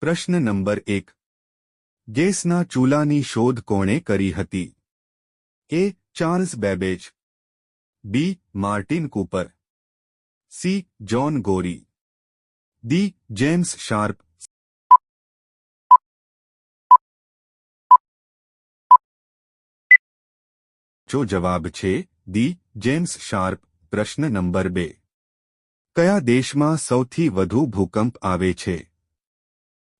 પ્રશ્ન નંબર એક. ગેસના ચૂલાની શોધ કોણે કરી હતી? A. Charles Babbage. B. Martin Cooper. C. John Gorrie. D. James Sharp. જો જવાબ છે ડી. જેમ્સ શાર્પ, પ્રશ્ન નંબર બે. કયા દેશમાં સૌથી વધુ ભૂકંપ આવે છે?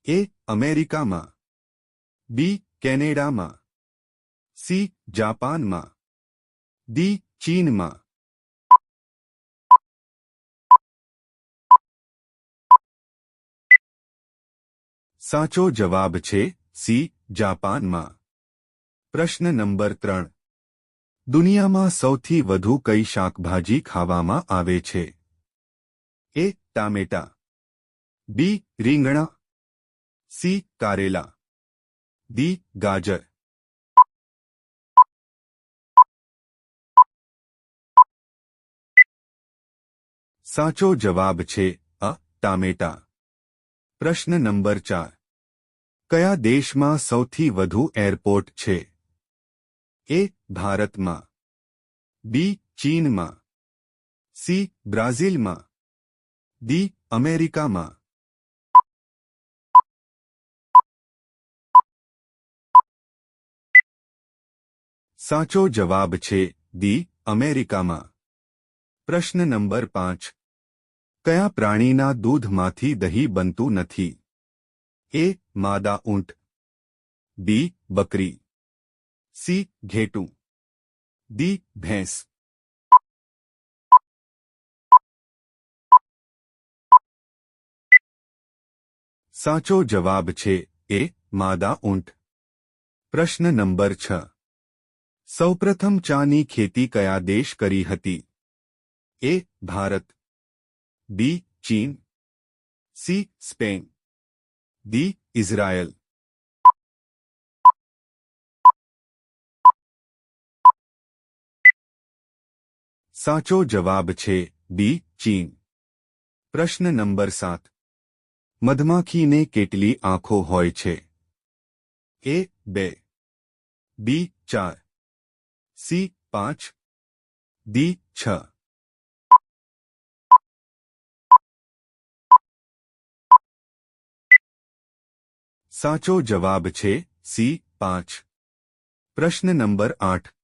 એ અમેરિકામાં. બી કેનેડામાં. સી જાપાનમાં. ડી ચીનમાં. સાચો જવાબ છે સી જાપાનમાં. પ્રશ્ન નંબર ત્રણ. દુનિયામાં સૌથી વધુ કઈ શાકભાજી ખાવામાં આવે છે? એ ટામેટા. બી રીંગણા. સી કારેલા ડી ગાજર સાચો જવાબ છે અ ટામેટા પ્રશ્ન નંબર ચાર કયા દેશમાં સૌથી વધુ એરપોર્ટ છે એ ભારતમાં બી ચીનમાં સી બ્રાઝિલમાં ડી અમેરિકામાં સાચો જવાબ છે દી અમેરિકામાં. પ્રશ્ન નંબર પાંચ. કયા પ્રાણીના દૂધમાંથી દહીં બનતું નથી? એ, માદા ઊંટ. બી, બકરી. સી, ઘેટું. દી ભેંસ. સાચો જવાબ છે એ, માદા ઊંટ. પ્રશ્ન નંબર છ. સૌપ્રથમ ચાની ખેતી કયા દેશ કરી હતી એ ભારત બી ચીન સી સ્પેન ડી ઇઝરાયલ સાચો જવાબ છે બી ચીન પ્રશ્ન નંબર સાત મધમાખીને કેટલી આંખો હોય છે એ બે બી ચાર સી પાંચ, ડી છ. સાચો જવાબ છે સી પાંચ. પ્રશ્ન નંબર આઠ.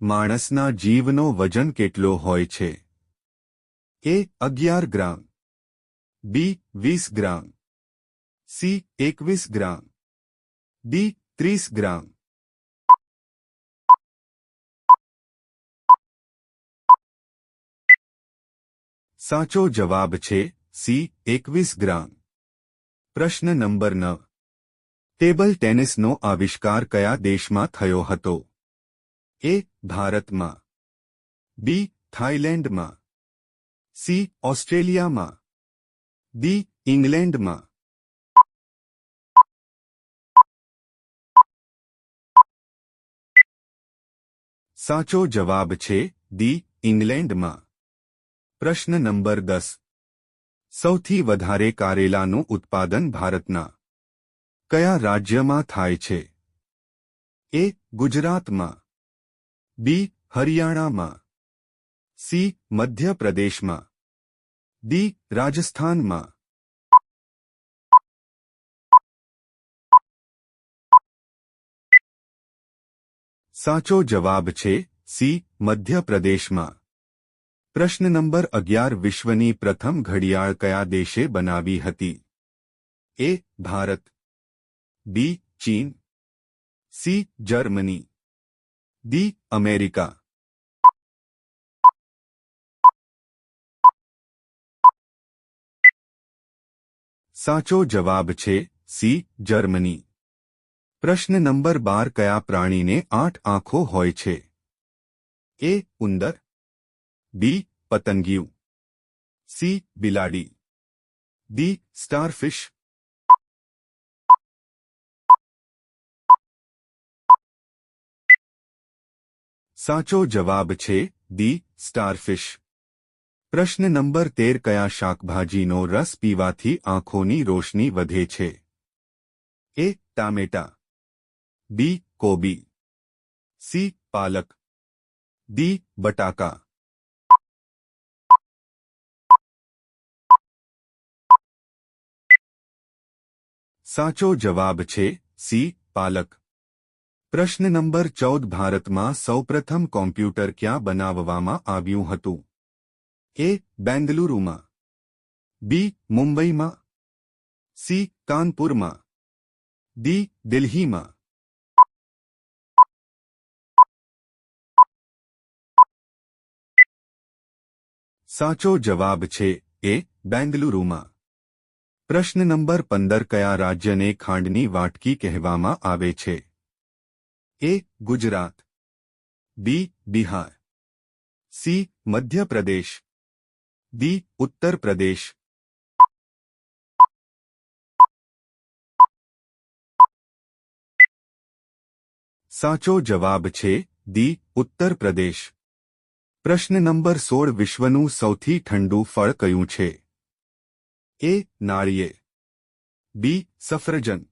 માણસના જીવનો વજન કેટલો હોય છે? એ અગિયાર ગ્રામ. બી વીસ ગ્રામ. સી એકવીસ ગ્રામ. ડી ત્રીસ ગ્રામ. સાચો જવાબ છે સી, એકવીસ ગ્રામ. પ્રશ્ન નંબર નવ. ટેબલ ટેનિસનો આવિષ્કાર કયા દેશમાં થયો હતો? એ, ભારતમાં. બી, થાઇલેન્ડમાં. સી, ઓસ્ટ્રેલિયામાં. ડી, ઇંગ્લેન્ડમાં. સાચો જવાબ છે દી ઇંગ્લેન્ડમાં. પ્રશ્ન નંબર દસ. સૌથી વધારે કારેલાનું ઉત્પાદન ભારતના કયા રાજ્યમાં થાય છે? એ, ગુજરાતમાં, બી, હરિયાણામાં, સી, મધ્યપ્રદેશમાં, ડી, રાજસ્થાનમાં. સાચો જવાબ છે સી, મધ્યપ્રદેશમાં. પ્રશ્ન નંબર અગિયાર વિશ્વની પ્રથમ ઘડિયાળ કયા દેશે બનાવી હતી એ ભારત બી ચીન સી જર્મની ડી અમેરિકા સાચો જવાબ છે સી જર્મની પ્રશ્ન નંબર બાર કયા પ્રાણીને આઠ આંખો હોય છે એ ઉંદર બી પતંગિયું સી બિલાડી ડી સ્ટારફિશ સાચો જવાબ છે ડી સ્ટારફિશ પ્રશ્ન નંબર તેર કયા શાકભાજીનો રસ પીવાથી આંખોની રોશની વધે છે એ ટામેટા બી કોબી સી પાલક ડી બટાકા સાચો જવાબ છે સી, પાલક. પ્રશ્ન નંબર ચૌદ ભારતમાં સૌપ્રથમ કોમ્પ્યુટર ક્યાં બનાવવામાં આવ્યું હતું? એ, બેંગલુરુમાં. બી, મુંબઈમાં. સી, કાનપુરમાં. ડી, દિલ્હીમાં. સાચો જવાબ છે એ, બેંગલુરુમાં. પ્રશ્ન નંબર પંદર કયા રાજ્યને ખાંડની વાટકી કહેવામાં આવે છે? A, Gujarat. B, Bihar. C, Madhya Pradesh. D Uttar Pradesh સાચો જવાબ છે દી ઉત્તર પ્રદેશ પ્રશ્ન નંબર સોળ, વિશ્વનું સૌથી ઠંડુ ફળ કયું છે? એ નાળિયેર બી સફરજન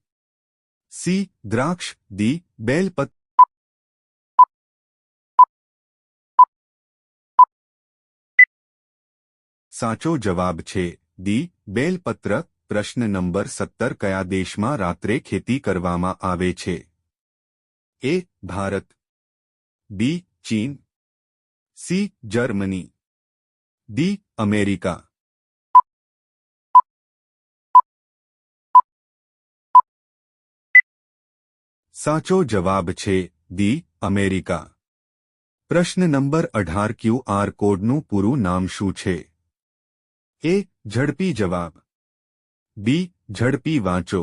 સી દ્રાક્ષ ડી બેલપત સાચો જવાબ છે દી બેલપત્ર પ્રશ્ન નંબર સત્તર કયા દેશમાં રાત્રે ખેતી કરવામાં આવે છે એ ભારત બી ચીન સી જર્મની ડી અમેરિકા સાચો જવાબ છે દી અમેરિકા પ્રશ્ન નંબર અઢાર ક્યુ આર કોડનું પૂરું નામ શું છે એ ઝડપી જવાબ બી ઝડપી વાંચો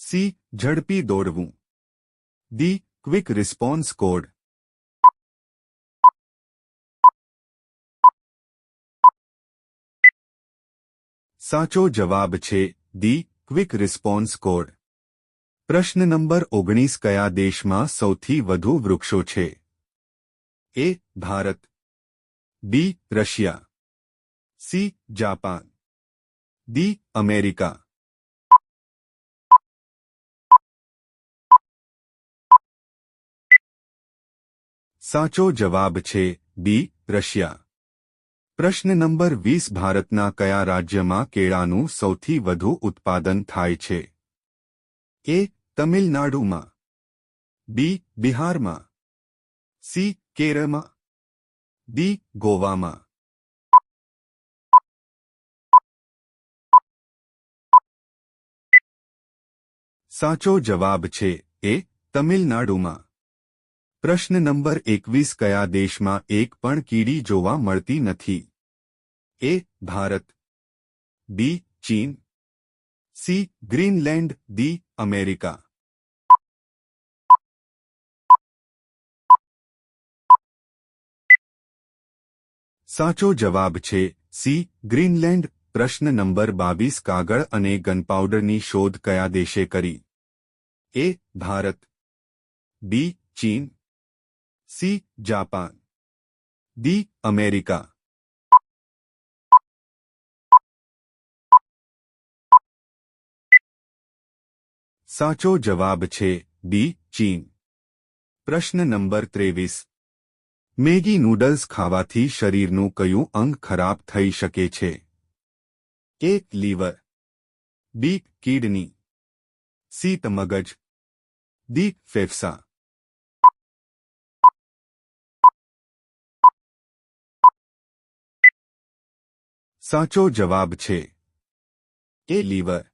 સી ઝડપી દોડવું ડી ક્વિક રિસ્પોન્સ કોડ સાચો જવાબ છે દી ક્વિક રિસ્પોન્સ કોડ પ્રશ્ન નંબર ઓગણીસ કયા દેશમાં સૌથી વધુ વૃક્ષો છે? A, Bharat. B, Russia. C, Japan. D, America. સાચો જવાબ છે બી, રશિયા. પ્રશ્ન નંબર વીસ, ભારતના કયા રાજ્યમાં કેળાનું સૌથી વધુ ઉત્પાદન થાય છે? એ તમિલનાડુમાં બી બિહારમાં સી કેરળમાં ડી ગોવામાં સાચો જવાબ છે એ તમિલનાડુમાં પ્રશ્ન નંબર એકવીસ કયા દેશમાં એક પણ કીડી જોવા મળતી નથી એ ભારત બી ચીન સી ગ્રીનલેન્ડ ડી અમેરિકા સાચો જવાબ છે સી. ગ્રીનલેન્ડ. પ્રશ્ન નંબર બાવીસ. કાગળ અને ગનપાઉડરની શોધ કયા દેશે કરી? એ. ભારત. બી. ચીન. સી. જાપાન. ડી. અમેરિકા. સાચો જવાબ છે બી, ચીન. પ્રશ્ન નંબર ત્રેવીસ. મેગી નૂડલ્સ ખાવાથી શરીરનું કયું અંગ ખરાબ થઈ શકે છે? એક લીવર. બી, કિડની. સી મગજ દી ફેફસા. સાચો જવાબ છે એ લીવર.